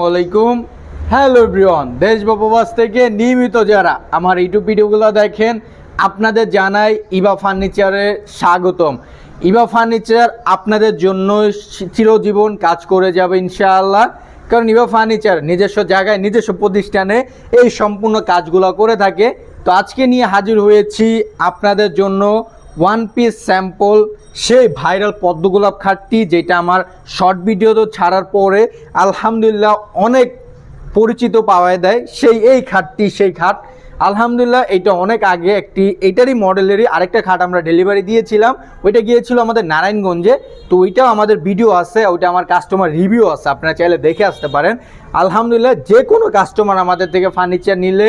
আলাইকুম। Hello everyone দেশ বা থেকে নিয়মিত যারা আমার ইউটিউব ভিডিওগুলো দেখেন, আপনাদের জানাই ইবা ফার্নিচারে স্বাগতম। ইবা ফার্নিচার আপনাদের জন্য চিরজীবন কাজ করে যাবে ইনশাআল্লাহ। কারণ ইবা ফার্নিচার নিজস্ব জায়গায়, নিজস্ব প্রতিষ্ঠানে এই সম্পূর্ণ কাজগুলো করে থাকে। তো আজকে নিয়ে হাজির হয়েছি আপনাদের জন্য ওয়ান পিস স্যাম্পল সেই ভাইরাল পদ্মগোলাপ খাটটি যেটা আমার শর্ট ভিডিও তো ছাড়ার পরে আলহামদুলিল্লাহ অনেক পরিচিত পাওয়া দেয়। সেই এই খাটটি সেই খাট, আলহামদুলিল্লাহ এটা অনেক আগে একটি, এটারই মডেলেরই আরেকটা খাট আমরা ডেলিভারি দিয়েছিলাম। ওইটা গিয়েছিল আমাদের নারায়ণগঞ্জে। তো ওইটাও আমাদের ভিডিও আছে, ওইটা আমার কাস্টমার রিভিউ আছে, আপনারা চাইলে দেখে আসতে পারেন। আলহামদুলিল্লাহ, যে কোনো কাস্টমার আমাদের থেকে ফার্নিচার নিলে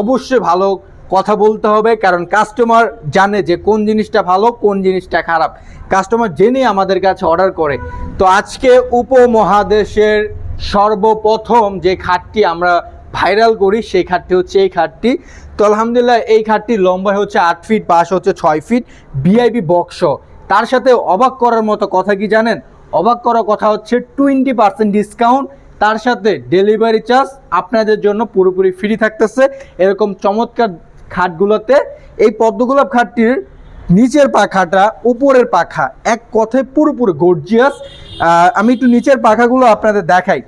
অবশ্যই ভালো কথা বলতে হবে, কারণ কাস্টমার জানে যে কোন জিনিসটা ভালো, কোন জিনিসটা খারাপ। কাস্টমার জেনে আমাদের কাছে অর্ডার করে। তো আজকে উপমহাদেশের সর্বপ্রথম যে খাটটি আমরা ভাইরাল করি, সেই খাটটি হচ্ছে এই খাটটি। তো আলহামদুলিল্লাহ, এই খাটটি লম্বা হচ্ছে আট ফিট পাশ হচ্ছে ছয় ফিট ভিআইপি বক্স তার সাথে অবাক করার মতো কথা কি জানেন? অবাক করার কথা হচ্ছে টোয়েন্টি পার্সেন্ট ডিসকাউন্ট তার সাথে ডেলিভারি চার্জ আপনাদের জন্য পুরোপুরি ফ্রি থাকতেছে। এরকম চমৎকার খাটগুলোতে। এই পদ্মগোলাপ খাটটির নিচের পাখাটা, উপরের পাখা, এক কথায় পুরোপুরি গর্জিয়াস আমি একটু নিচের পাখাগুলো আপনাদের দেখাই।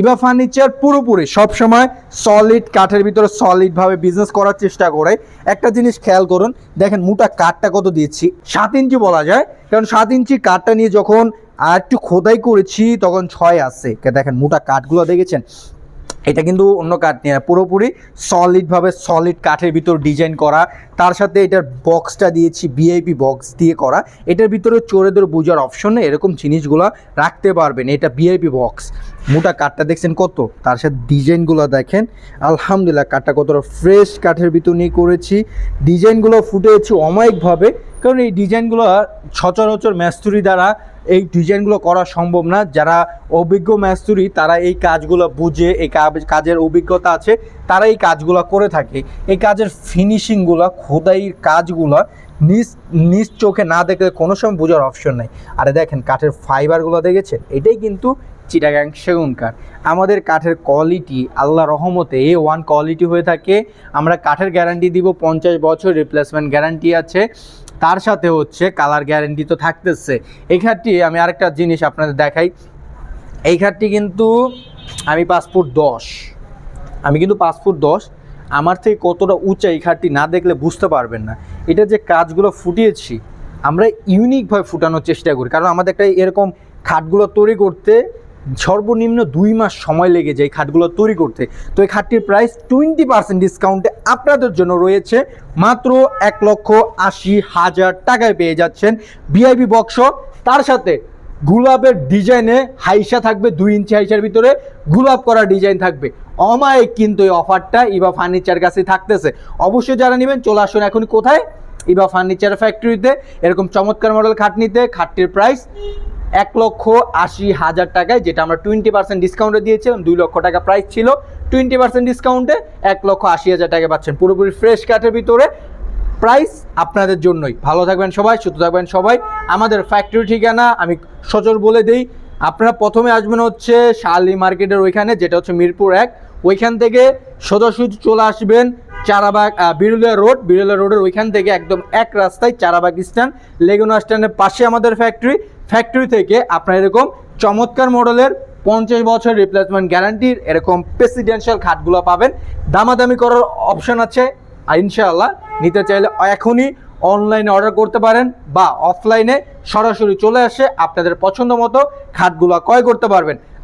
ইবা ফার্নিচার পুরোপুরি সবসময় সলিড কাঠের ভিতরে সলিডভাবে বিজনেস করার চেষ্টা করে। একটা জিনিস খেয়াল করুন, দেখেন মোটা কাঠটা কত দিয়েছি সাত ইঞ্চি বলা যায়, কারণ সাত ইঞ্চি কাঠটা নিয়ে যখন আর একটু খোদাই করেছি, তখন ছয় আসছে দেখেন মোটা কাঠগুলো দেখেছেন? এটা কিন্তু অন্য কাঠ নিয়ে পুরোপুরি সলিডভাবে সলিড কাঠের ভিতর ডিজাইন করা। তার সাথে এটার বক্সটা দিয়েছি ভিআইপি বক্স দিয়ে করা। এটার ভিতরে চোরেদের বোঝার অপশনে এরকম জিনিসগুলো রাখতে পারবেন। এটা ভিআইপি বক্স মোটা কাঠটা দেখছেন কত? তার সাথে ডিজাইনগুলো দেখেন। আলহামদুলিল্লাহ, কাঠটা কতটা ফ্রেশ কাঠের ভিতর নিয়ে করেছি। ডিজাইনগুলো ফুটেছে অমায়িকভাবে, কারণ এই ডিজাইনগুলো সচরাচর ম্যাস্তুরি দ্বারা এই ডিজাইনগুলো করা সম্ভব না। যারা অভিজ্ঞ ম্যাস্তুরি, তারা এই কাজগুলো বুঝে, এই কাজের অভিজ্ঞতা আছে, তারা এই কাজগুলো করে থাকে। এই কাজের ফিনিশিংগুলো খোদাইয়ের কাজগুলো নিজ নিজ চোখে না দেখলে কোনো সময় বোঝার অপশন নেই। আরে দেখেন, কাঠের ফাইবারগুলো দেখেছেন? এটাই কিন্তু চিটাগাং সেগুন কাঠ আমাদের কাঠের কোয়ালিটি আল্লাহ রহমতে এ ওয়ান কোয়ালিটি হয়ে থাকে। আমরা কাঠের গ্যারান্টি দিব পঞ্চাশ বছর রিপ্লেসমেন্ট গ্যারান্টি আছে। তার সাথে হচ্ছে কালার গ্যারান্টি তো থাকতেছে। এই খাটটি আমি আরেকটা জিনিস আপনাদের দেখাই। এই খাটটি কিন্তু আমি পাসপোর্ট দশ। আমি কিন্তু পাসপোর্ট দশ। আমার থেকে কতটা উঁচা এই খাটটি না দেখলে বুঝতে পারবেন না। এটা যে কাজগুলো ফুটিয়েছি, আমরা ইউনিকভাবে ফুটানোর চেষ্টা করি। কারণ আমাদের একটা এরকম খাটগুলো তৈরি করতে সর্বনিম্ন দুই মাস সময় লেগে যায় খাটগুলো তৈরি করতে। তো এই খাটটির প্রাইস টোয়েন্টি পার্সেন্ট ডিসকাউন্টে আপনাদের জন্য রয়েছে মাত্র এক লক্ষ আশি হাজার টাকায় পেয়ে যাচ্ছেন ভিআইপি বক্স তার সাথে গুলাবের ডিজাইনে হাইসা থাকবে, দুই ইঞ্চি হাইসার ভিতরে গুলাব করা ডিজাইন থাকবে। অমায়িক কিন্তু এই অফারটা ইবা ফার্নিচার কাছে থাকতেছে। অবশ্যই যারা নেবেন, চলে আসুন এখন কোথায়? ইবা ফার্নিচার ফ্যাক্টরিতে এরকম চমৎকার মডেল খাট নিতে, খাটটির প্রাইস এক লক্ষ আশি হাজার টাকায়, যেটা আমরা টোয়েন্টি পার্সেন্ট ডিসকাউন্টে দিয়েছিলাম, দুই লক্ষ টাকা প্রাইস ছিল। টোয়েন্টি পার্সেন্ট ডিসকাউন্টে এক লক্ষ আশি হাজার টাকা পাচ্ছেন। পুরোপুরি ফ্রেশ কাঠের ভিতরে প্রাইস আপনাদের জন্যই। ভালো থাকবেন সবাই, সুস্থ থাকবেন সবাই। আমাদের ফ্যাক্টরি ঠিকানা আমি সচর বলে দিই। আপনারা প্রথমে আসবেন হচ্ছে শালি মার্কেটের ওইখানে, যেটা হচ্ছে মিরপুর এক। ওইখান থেকে সোজাসুজি চলে আসবেন চারাবাগ বিরুলিয়া রোড। বিরুলিয়া রোডের ওইখান থেকে একদম এক রাস্তায় চারাবাগ স্ট্যান্ড। লেগুনা স্ট্যান্ডের পাশে আমাদের ফ্যাক্টরি ফ্যাক্টরি থেকে আপনার এরকম চমৎকার মডেলের পঞ্চাশ বছর রিপ্লেসমেন্ট গ্যারান্টির এরকম প্রেসিডেন্সিয়াল খাটগুলো পাবেন। দামাদামি করার অপশন আছে। আর ইনশাআল্লাহ নিতে চাইলে এখনই অনলাইনে অর্ডার করতে পারেন বা অফলাইনে সরাসরি চলে আসে আপনাদের পছন্দ মতো খাটগুলো ক্রয় করতে পারবেন।